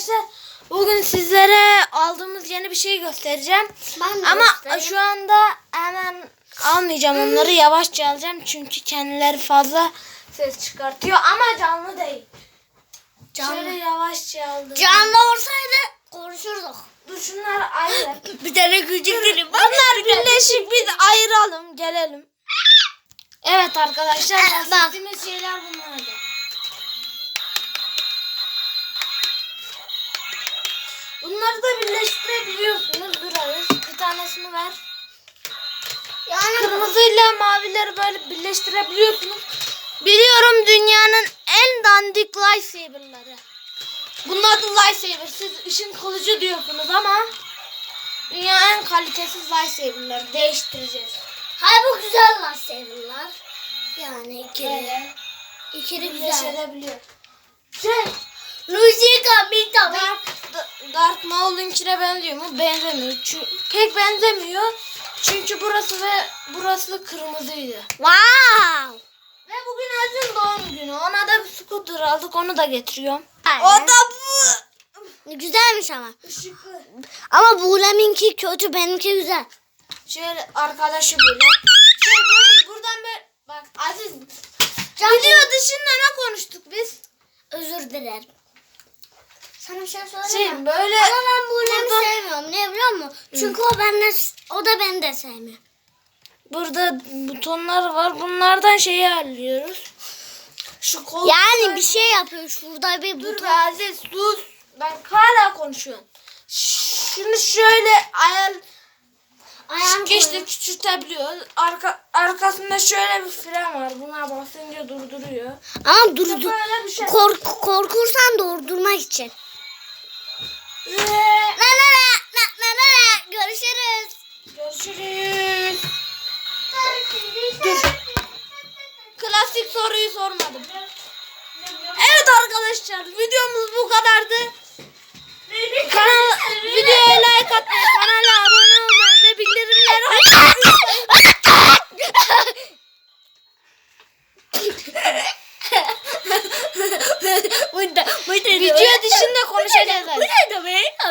arkadaşlar bugün sizlere aldığımız yeni bir şey göstereceğim. Ama göstereyim. şu anda hemen almayacağım onları yavaşça alacağım çünkü kendileri fazla ses çıkartıyor ama canlı değil. Canlı. Şöyle yavaşça aldım. Canlı olsaydı konuşurduk. Dur şunlar ayrı. Bir tane küçük dilim Bunlar birleşik biz ayıralım gelelim. Evet arkadaşlar Ee, bak. bahsettiğimiz şeyler bunlardı. Bunları da birleştirebiliyorsunuz. Dur Aziz, bir tanesini ver. Yani Kırmızıyla mavileri böyle birleştirebiliyorsunuz. Biliyorum dünyanın en dandik lightsaber'ları. Bunun adı lightsaber. Siz ışın kılıcı diyorsunuz ama dünyanın en kalitesiz lightsaber'ları değiştireceğiz. Hayır bu güzel sevimler. Yani ikili. Böyle İkili güzel. birleşebiliyor. Şey, Nuzika Mita Dark, Dark Maul'unkine benziyor mu? Benzemiyor. Çünkü, pek benzemiyor. Çünkü burası ve burası kırmızıydı. Wow. Ve bugün Aziz'in doğum günü. Ona da bir scooter aldık. Onu da getiriyorum. Aynen. O da bu. Güzelmiş ama. Işıklı. Ama Buğlem'inki kötü benimki güzel. Şöyle arkadaşı böyle. Şöyle böyle buradan böyle. Bak Aziz. Canlı. Video dışında ne konuştuk biz? Özür dilerim. Sana bir şey söyleyeyim Şey mi? böyle. Ama ben Buğlem'i burada- sevmiyorum. Ne biliyor musun? Çünkü o benden, o da beni de sevmiyor. Burada butonlar var. Bunlardan şeyi alıyoruz. Şu kol. Yani bir şey yapıyor. Şurada bir Dur buton. be Aziz sus. Ben hala konuşuyorum. Şunu şöyle ayar Ayağını işte koyuyor. küçültebiliyoruz. Arka, arkasında şöyle bir fren var. Buna basınca durduruyor. Ama dur, dur. Bir şey. Kork, korkursan durdurmak için. Soruyu sormadım. Evet arkadaşlar videomuz bu kadardı. Kanal, videoya like atmayı, kanala abone olmayı ve bildirimleri açmayı. Video dışında konuşacağız. Burada be. Kendinize